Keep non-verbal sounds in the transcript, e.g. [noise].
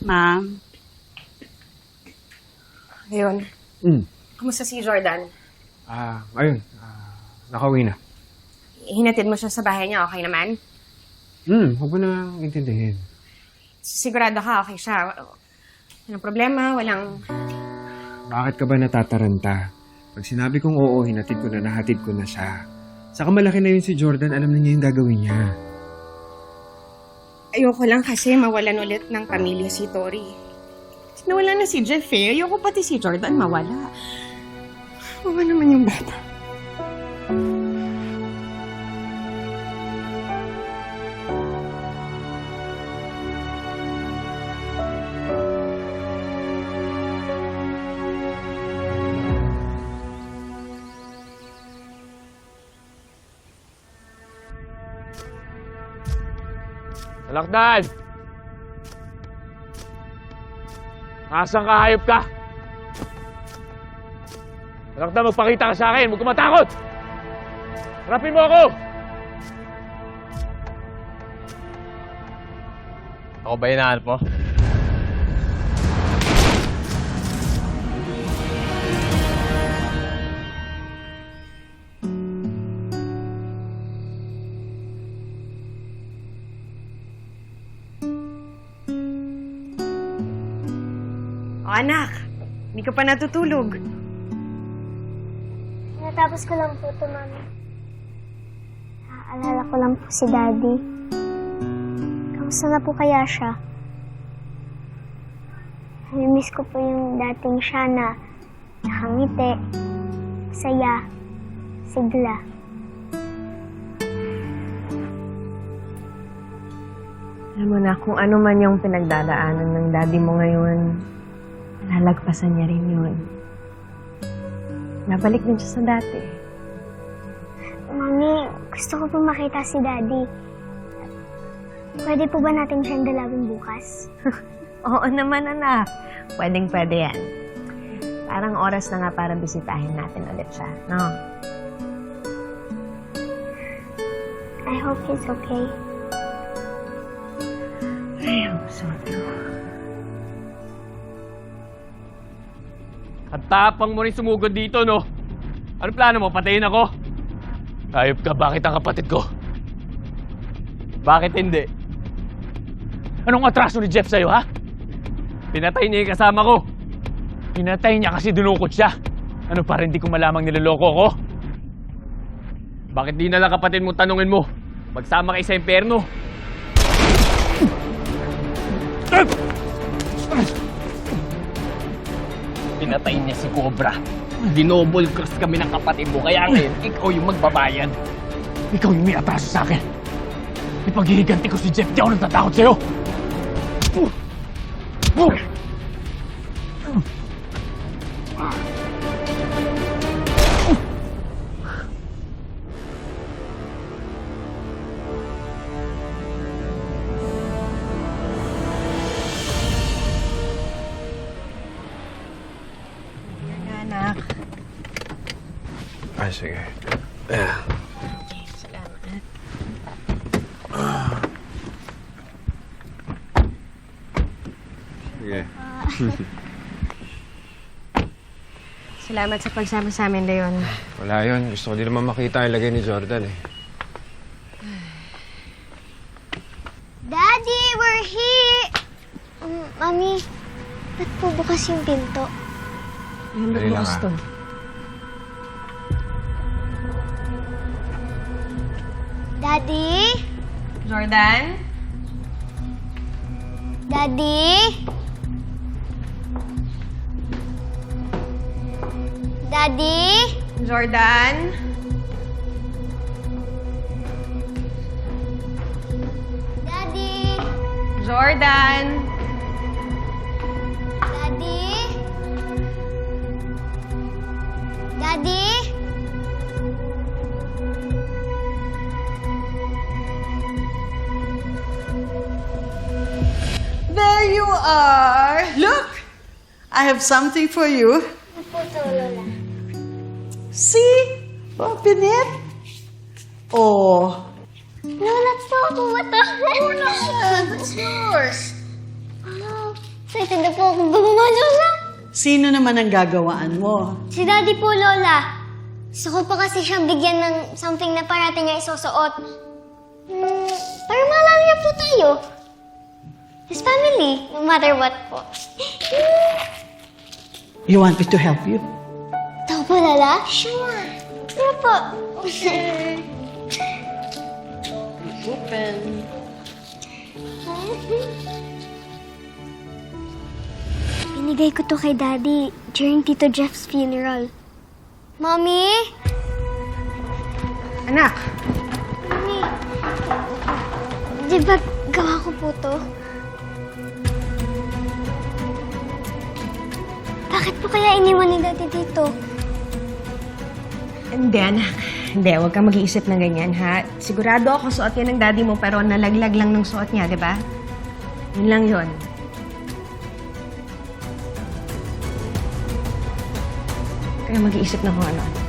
Ma'am, Ayun. Hmm. Kumusta si Jordan? Ah, ayun. Ah, nakauwi na. Hinatid mo siya sa bahay niya, okay naman? Hmm, huwag mo na intindihin. Sigurado ka, okay siya. Walang problema, walang... Bakit ka ba natataranta? Pag sinabi kong oo, hinatid ko na, nahatid ko na siya. Saka malaki na yun si Jordan, alam na niya yung gagawin niya. Ayoko lang kasi mawalan ulit ng pamilya si Tori. Nawala na si Jeff eh. Ayoko pati si Jordan mawala. Wawa naman yung bata. Alakdan! Nasaan ka, hayop ka? Alakdan, magpakita ka sa akin. Huwag ka matakot! Harapin mo ako! Ako ba hinahanap mo? O anak, hindi ka pa natutulog. Natapos ko lang po ito, Mami. Naaalala ko lang po si Daddy. Kamusta na po kaya siya? Namimiss ko po yung dating siya na nakangiti, saya, sigla. Alam mo na, kung ano man yung pinagdadaanan ng daddy mo ngayon, lalagpasan niya rin yun. Nabalik din siya sa dati. Mami, gusto ko po makita si Daddy. Pwede po ba natin siyang dalawin bukas? [laughs] Oo naman, anak. Pwedeng pwede yan. Parang oras na nga para bisitahin natin ulit siya, no? I hope he's okay. I hope so too. At tapang mo rin sumugod dito, no? Ano plano mo? Patayin ako? Hayop ka, bakit ang kapatid ko? Bakit hindi? Anong atraso ni Jeff sa'yo, ha? Pinatay niya yung kasama ko. Pinatay niya kasi dinukot siya. Ano para hindi ko malamang niloloko ko? Bakit di na lang kapatid mo tanungin mo? Magsama kayo sa impyerno. Pinatay niya si Cobra. Dinobol cross kami ng kapatid mo, kaya ngayon, ikaw yung magbabayad. Ikaw yung may atraso sa akin. Ipaghihiganti ko si Jeff, di ako natatakot sa'yo. Anak. Ay, sige. Salamat. Sige. [laughs] Salamat sa pagsama sa amin, Leon. Wala yun. Gusto ko din naman makita yung lagay ni Jordan eh. Daddy, we're here! Um, Mami, ba't po bukas yung pinto? Ayun, Dali lang, bukas ah. Daddy? Jordan? Daddy? Daddy? Jordan? Daddy? Jordan? Daddy? Daddy? Are. Look, I have something for you. Po? See? Open it. Oh, Lola, gusto ako mata. Lola, it's yours. Wow, excited na po akong gumawa, Lola. Sino naman ang gagawaan mo? Si Daddy po, Lola. Gusto ko pa kasi siyang bigyan ng something na parating niya isusuot. Hmm, para maalala niya po tayo. His family, no matter what po. You want me to help you? Ito po, Lola? Sure. Sure po. Okay. Open. Binigay ko to kay Daddy during Tito Jeff's funeral. Mommy? Anak, Mommy? Di ba gawa ko po to? Bakit po kaya iniwan ni Daddy dito? hindi anak. Hindi, huwag kang mag-iisip ng ganyan, ha? Sigurado ako suot yan ng daddy mo, pero nalaglag lang ng suot niya, di ba? Yun lang yun. Kaya mag-iisip na kung ano.